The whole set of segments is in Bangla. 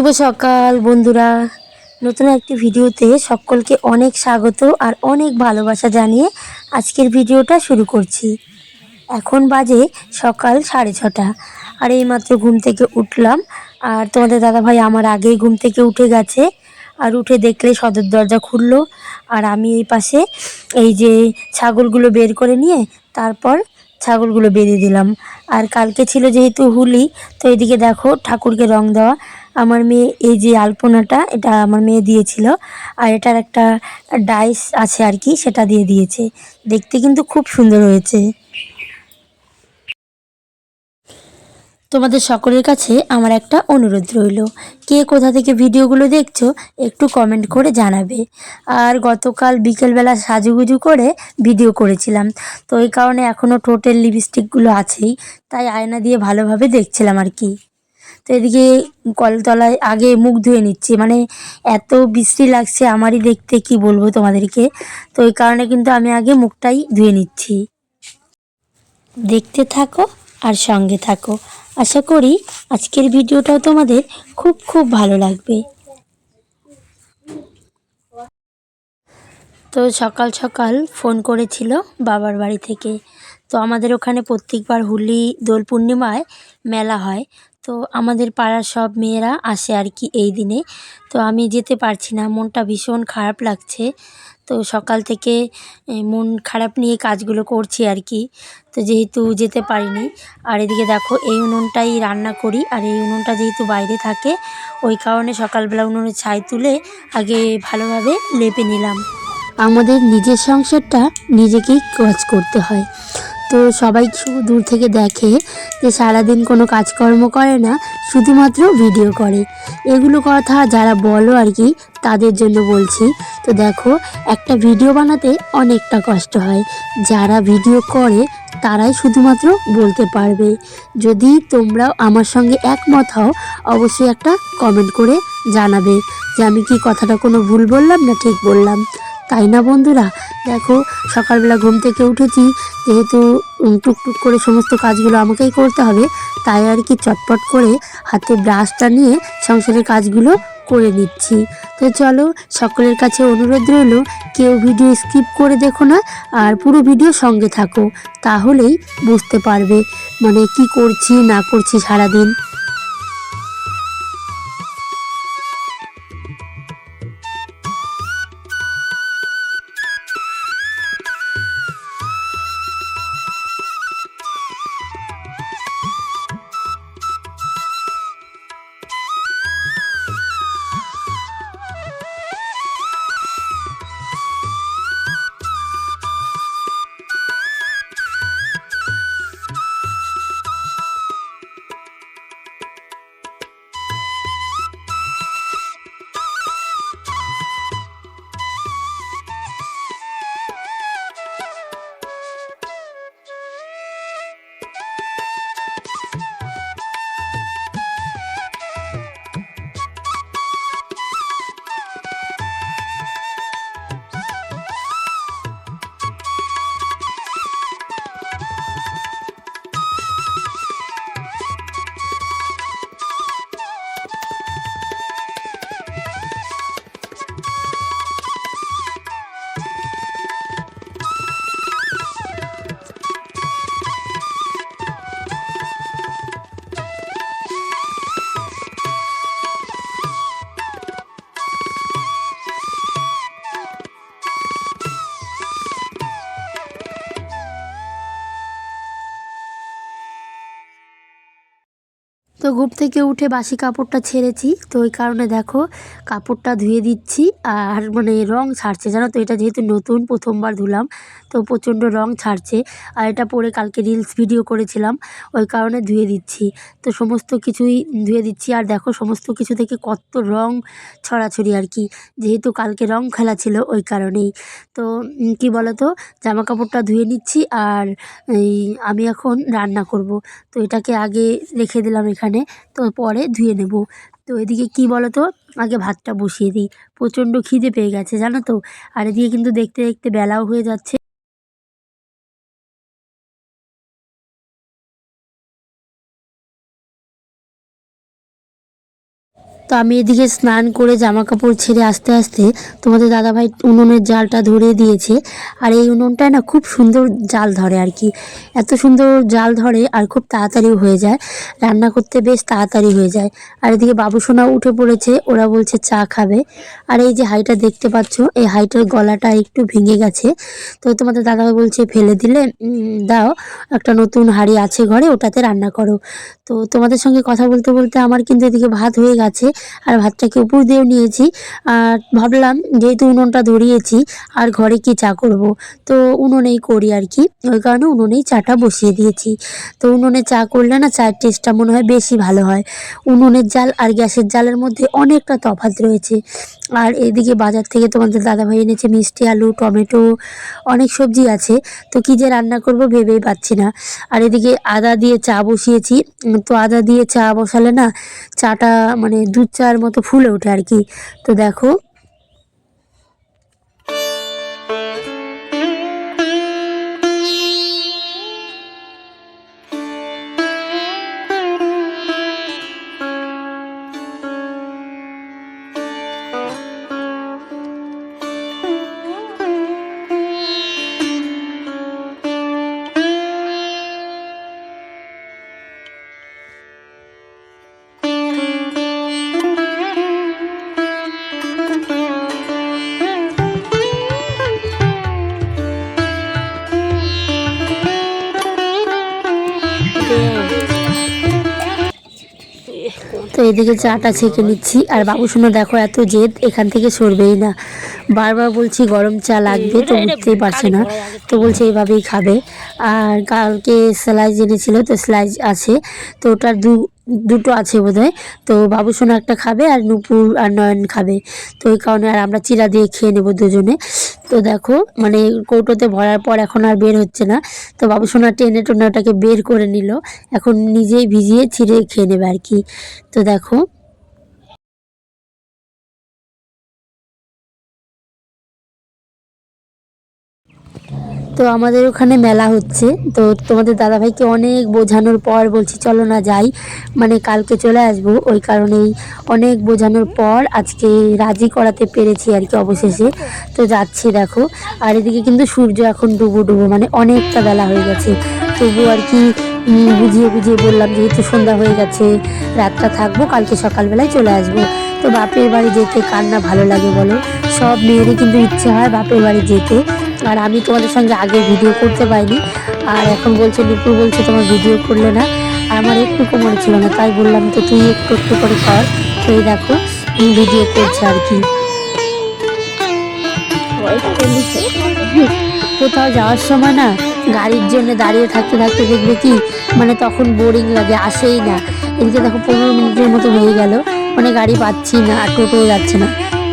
শুভ সকাল, বন্ধুরা। নতুন একটি ভিডিওতে সকলকে অনেক স্বাগত আর অনেক ভালোবাসা জানিয়ে আজকের ভিডিওটা শুরু করছি। এখন বাজে সকাল সাড়ে ছটা। আর এইমাত্র ঘুম থেকে উঠলাম। আর তোমাদের দাদাভাই আমার আগেই ঘুম থেকে উঠে গেছে। আর উঠে দেখলে সদর দরজা খুললো। আর আমি এই পাশে এই যে ছাগলগুলো বের করে নিয়ে তারপর ছাগলগুলো বেঁধে দিলাম। আর কালকে ছিল যেহেতু হুলি, তো এদিকে দেখো ঠাকুরকে রং দেওয়া। আমার মেয়ে, এই যে আলপনাটা, এটা আমার মেয়ে দিয়েছিল। আর এটার একটা ডাইস আছে আর কি, সেটা দিয়ে দিয়েছে। দেখতে কিন্তু খুব সুন্দর হয়েছে। তোমাদের সকলের কাছে আমার একটা অনুরোধ রইল। কে কোথা থেকে ভিডিওগুলো দেখছ, একটু কমেন্ট করে জানাবে। আর গতকাল বিকেলবেলা সাজুগুজু করে ভিডিও করেছিলাম। তো এই কারণে এখনও টোটাল লিপস্টিকগুলো আছেই। তাই আয়না দিয়ে ভালোভাবে দেখছিলাম আর কি। তো এদিকে কলতলায় আগে মুখ ধুয়ে নিচ্ছি। মানে এত বৃষ্টি লাগছে আমারই দেখতে, কি বলব তোমাদেরকে? তো এই কারণে কিন্তু আমি আগে মুখটাই ধুয়ে নিচ্ছি। দেখতে থাকো আর সঙ্গে থাকো। আশা করি আজকের ভিডিওটাও তোমাদের খুব খুব ভালো লাগবে। তো সকাল সকাল ফোন করেছিল বাবার বাড়ি থেকে। তো আমাদের ওখানে প্রত্যেকবার হুলি, দোল পূর্ণিমায় মেলা হয়। তো আমাদের পাড়ার সব মেয়েরা আসে আর কি এই দিনে। তো আমি যেতে পারছি না, মনটা ভীষণ খারাপ লাগছে। তো সকাল থেকে মন খারাপ নিয়ে কাজগুলো করছি আর কি। তো যেহেতু যেতে পারিনি, আর এদিকে দেখো এই উনুনটাই রান্না করি, আর এই উনুনটা যেহেতু বাইরে থাকে, ওই কারণে সকালবেলা উনুনে ছাই তুলে আগে ভালোভাবে লেপে নিলাম। আমাদের নিজের সংসারটা নিজেকেই কাজ করতে হয়। তো সবাই শুধু দূর থেকে দেখে যে সারাদিন কোনো কাজকর্ম করে না, শুধুমাত্র ভিডিও করে। এগুলো কথা যারা বলো আর কি, তাদের জন্য বলছি। তো দেখো, একটা ভিডিও বানাতে অনেকটা কষ্ট হয়। যারা ভিডিও করে, তারাই শুধুমাত্র বলতে পারবে। যদি তোমরাও আমার সঙ্গে একমত হও, অবশ্যই একটা কমেন্ট করে জানাবে যে আমি কি কথাটা কোনো ভুল বললাম না ঠিক বললাম। তাই না বন্ধুরা? দেখো, সকালবেলা ঘুম থেকে উঠেছি, যেহেতু টুকটুক করে সমস্ত কাজগুলো আমাকেই করতে হবে, তাই আর কি চটপট করে হাতে ব্রাশটা নিয়ে সংসারের কাজগুলো করে নিচ্ছি। তো চলো, সকলের কাছে অনুরোধ রইল, কেউ ভিডিও স্কিপ করে দেখো না, আর পুরো ভিডিও সঙ্গে থাকো, তাহলেই বুঝতে পারবে মানে কি করছি, না করছি সারাদিন। ঘুম থেকে উঠে বাসি কাপড়টা ছেড়েছি। তো ওই কারণে দেখো কাপড়টা ধুয়ে দিচ্ছি আর মানে রং ছাড়ছে। জানো তো এটা যেহেতু নতুন প্রথমবার ধুলাম, তো প্রচণ্ড রং ছাড়ছে। আর এটা পরে কালকে রিলস ভিডিও করেছিলাম, ওই কারণে ধুয়ে দিচ্ছি। তো সমস্ত কিছুই ধুয়ে দিচ্ছি আর দেখো সমস্ত কিছু থেকে কত রং ছড়াছড়ি আর কি। যেহেতু কালকে রং খেলা ছিল ওই কারণেই। তো কি তো জামা কাপড়টা ধুয়ে নিচ্ছি আর এই আমি এখন রান্না করব। তো এটাকে আগে রেখে দিলাম এখানে। তো পরে ধুয়ে নেব। তো এদিকে কি বলো তো আগে ভাতটা বসিয়ে দিই। প্রচণ্ড খিদে পেয়ে গেছে, জানো তো? আর এদিকে কিন্তু দেখতে দেখতে বেলাও হয়ে যাচ্ছে। তো আমি এদিকে স্নান করে জামা কাপড় ছেড়ে আস্তে আস্তে তোমাদের দাদাভাই উনুনের জালটা ধরে দিয়েছে। আর এই উনুনটায় না খুব সুন্দর জাল ধরে আর কি। এত সুন্দর জাল ধরে আর খুব তাড়াতাড়িও হয়ে যায়। রান্না করতে বেশ তাড়াতাড়ি হয়ে যায়। আর এদিকে বাবুসোনা উঠে পড়েছে, ওরা বলছে চা খাবে। আর এই যে হাইটা দেখতে পাচ্ছ, এই হাইটার গলাটা একটু ভেঙে গেছে। তো তোমাদের দাদাভাই বলছে, ফেলে দিলে দাও। একটা নতুন হাঁড়ি আছে ঘরে, ওটাতে রান্না করো। তো তোমাদের সঙ্গে কথা বলতে বলতে আমার কিন্তু এদিকে ভাত হয়ে গেছে। আর ভাতটাকে উপর দিয়েও নিয়েছি। আর ভাবলাম যেহেতু উনুনটা ধরিয়েছি, আর ঘরে কি চা করব? তো উনুনেই করি আর কি। ওই কারণে উনুনেই চাটা বসিয়ে দিয়েছি। তো উনুনে চা করলে না চায়ের টেস্টটা মনে হয় বেশি ভালো হয়। উনুনের জাল আর গ্যাসের জালের মধ্যে অনেকটা তফাৎ রয়েছে। আর এদিকে বাজার থেকে তোমাদের দাদাভাই এনেছে মিষ্টি আলু, টমেটো, অনেক সবজি আছে। তো কী যে রান্না করব ভেবেই পাচ্ছি না। আর এদিকে আদা দিয়ে চা বসিয়েছি। তো আদা দিয়ে চা বসালে না চাটা মানে দুধ চার মতো ফুলে ওঠে আর কি। তো দেখো তো এদিকে চাটা ছেঁকে নিচ্ছি। আর বাবু শুনো, দেখো এত জেদ, এখান থেকে সরবেই না। বারবার বলছি গরম চা লাগবে, তো উঠতেই পারছে না। তো বলছে এইভাবেই খাবে। আর কালকে স্লাইজ এনেছিল, তো স্লাইজ আছে। তো ওটার দু দুটো আছে বোধহয়। তো বাবুসোনা একটা খাবে আর নুপুর আর নয়ন খাবে। তো ওই কারণে আর আমরা চিরা দিয়ে খেয়ে নেব দুজনে। তো দেখো মানে কৌটোতে ভরার পর এখন আর বের হচ্ছে না। তো বাবুসোনা টেনে টোনা ওটাকে বের করে নিল। এখন নিজেই ভিজিয়ে ছিঁড়ে খেয়ে নেবে আর কি। তো দেখো তো আমাদের ওখানে মেলা হচ্ছে। তো তোমাদের দাদাভাইকে অনেক বোঝানোর পর বলছি, চলো না যাই মানে কালকে চলে আসব। ওই কারণেই অনেক বোঝানোর পর আজকে রাজি করাতে পেরেছি আর কি অবশেষে। তো যাচ্ছি দেখো। আর এদিকে কিন্তু সূর্য এখন ডুবো ডুবো মানে অনেকটা বেলা হয়ে গেছে। তবু আর কি বুঝিয়ে বুঝিয়ে বললাম যেহেতু সন্ধ্যা হয়ে গেছে, রাতটা থাকব, কালকে সকালবেলায় চলে আসব। তো বাপের বাড়ি যেতে কার না ভালো লাগে বলো? সব মেয়েরই কিন্তু ইচ্ছে হয় বাপের বাড়ি যেতে। আর আমি তোমাদের সঙ্গে আগে ভিডিও করতে পারিনি। আর এখন বলছে নুপুর বলছে, তোমার ভিডিও করলে না। আর আমার একটু কোমর ছিল না, তাই বললাম তো তুই একটু একটু করে কর। তো এই দেখো ভিডিও করছে আর কি। কোথাও যাওয়ার সময় না, গাড়ির জন্য দাঁড়িয়ে থাকতে থাকতে দেখবে কি মানে তখন বোরিং লাগে, আসেই না। এদিকে দেখো, পনেরো মিনিটের মতো হয়ে গেল মানে গাড়ি পাচ্ছি না, আর টোটোও যাচ্ছে না।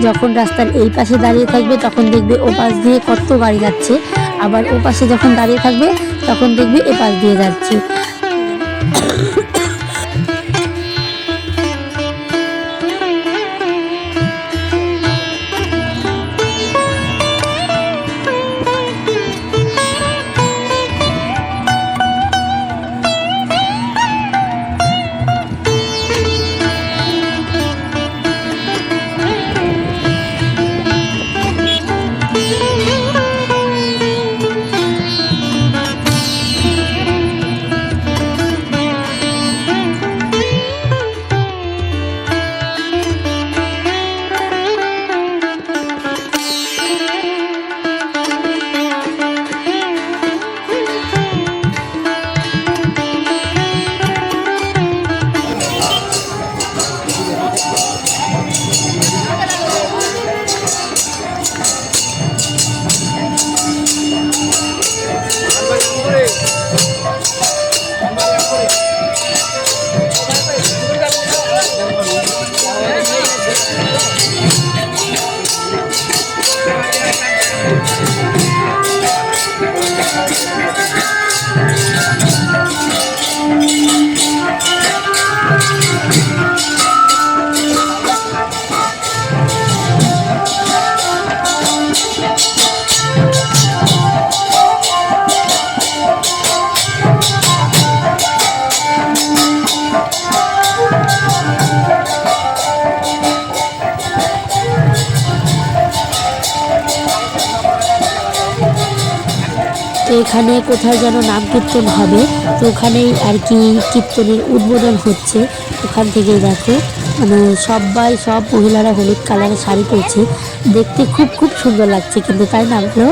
যখন রাস্তার এই পাশে দাঁড়িয়ে থাকবে, তখন দেখবে ও পাশ দিয়ে কত গাড়ি যাচ্ছে। আবার ও পাশে যখন দাঁড়িয়ে থাকবে, তখন দেখবে এ পাশ দিয়ে যাচ্ছে। এখানে কোথায় যেন নাম কীর্তন হবে, তো ওখানেই আর কি কীর্তনের উদ্বোধন হচ্ছে। ওখান থেকে দেখো মানে সবাই, সব মহিলারা হলুদ কালারের শাড়ি পরছে। দেখতে খুব খুব সুন্দর লাগছে, কিন্তু তাই না বলো?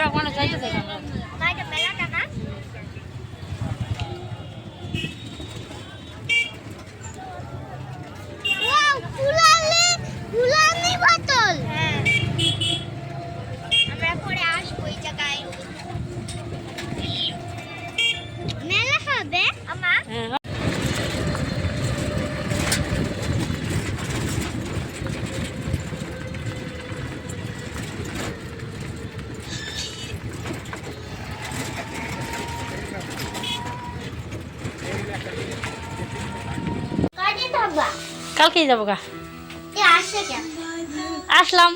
বেশিরভাগ মানুষ যাইতেছে এখানে। আমরা কালকেই যাব গা। আসলাম।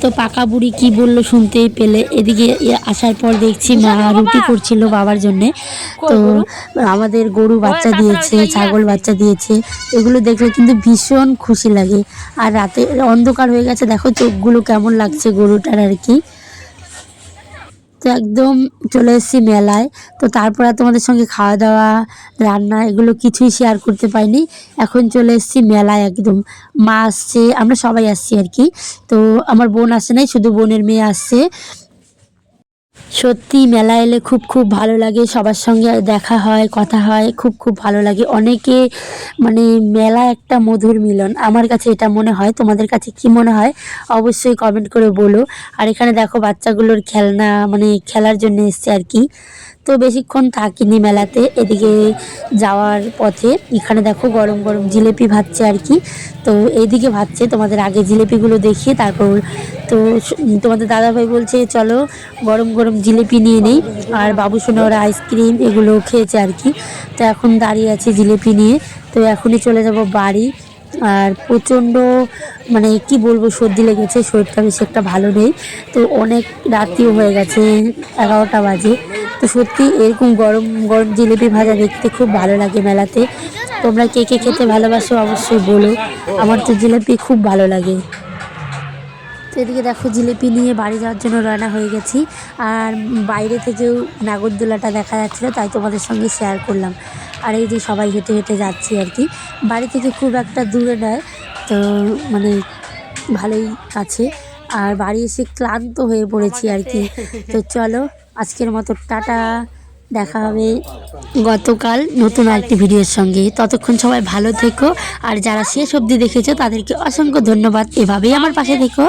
তো পাকা বুড়ি কি বলল শুনতেই পেলে। এদিকে আসার পর দেখছি মা রুটি করছিল বাবার জন্যে। তো আমাদের গরু বাচ্চা দিয়েছে ছাগল বাচ্চা দিয়েছে। এগুলো দেখলে কিন্তু ভীষণ খুশি লাগে। আর রাতে অন্ধকার হয়ে গেছে। দেখো চোখগুলো কেমন লাগছে গরুটার আর কি। তো একদম চলে এসেছি মেলায়। তো তারপরে তোমাদের সঙ্গে খাওয়া দাওয়া রান্না এগুলো কিছুই শেয়ার করতে পারিনি। এখন চলে এসেছি মেলায় একদম। মা আসছে, আমরা সবাই আসছি আর কি। তো আমার বোন আসে নাই, শুধু বোনের মেয়ে আসছে। সত্যি মেলা এলে খুব খুব ভালো লাগে, সবার সঙ্গে দেখা হয়, কথা হয়, খুব খুব ভালো লাগে। অনেকে মানে মেলা একটা মধুর মিলন, আমার কাছে এটা মনে হয়, তোমাদের কাছে কি মনে হয়? অবশ্যই কমেন্ট করে বলো। আর এখানে দেখো বাচ্চাগুলোর খেলনা মানে খেলার জন্য এসছে আর কি। তো বেশিক্ষণ থাকিনি মেলাতে, এদিকে যাওয়ার পথে। এখানে দেখো গরম গরম জিলেপি ভাজছে আর কি। তো এইদিকে ভাজছে, তোমাদের আগে জিলেপিগুলো দেখিয়ে তারপর তো তোমাদের দাদাভাই বলছে, চলো গরম গরম জিলেপি নিয়ে নেই। আর বাবু সোনা ওরা আইসক্রিম এগুলো খেয়েছে আর কি। তো এখন দাঁড়িয়ে আছে জিলেপি নিয়ে। তো এখনই চলে যাব বাড়ি। আর প্রচণ্ড মানে কি বলব, সর্দি লেগেছে, শরীরটা বেশি একটা ভালো নেই। তো অনেক রাতিও হয়ে গেছে, এগারোটা বাজে। তো সত্যি এরকম গরম গরম জিলিপি ভাজা দেখতে খুব ভালো লাগে মেলাতে। তোমরা কে কে খেতে ভালোবাসো অবশ্যই বলো। আমার তো জিলিপি খুব ভালো লাগে। তো এদিকে দেখো জিলিপি নিয়ে বাড়ি যাওয়ার জন্য রান্না হয়ে গেছি। আর বাইরে থেকেও নাগরদোলাটা দেখা যাচ্ছিল, তাই তোমাদের সঙ্গে শেয়ার করলাম। আর এই যে সবাই হেঁটে হেঁটে যাচ্ছি আর কি। বাড়ি থেকে খুব একটা দূরে নয়, তো মানে ভালোই আছে আর বাড়ি এসে ক্লান্ত হয়ে পড়েছি আর কি। তো চলো, আজকের মতো টাটা। দেখা হবে গতকাল নতুন আরেকটি ভিডিওর সঙ্গে। ততক্ষণ সবাই ভালো থেকো। আর যারা শেষ অব্দি দেখেছ, তাদেরকে অসংখ্য ধন্যবাদ। এভাবেই আমার পাশে থেকো।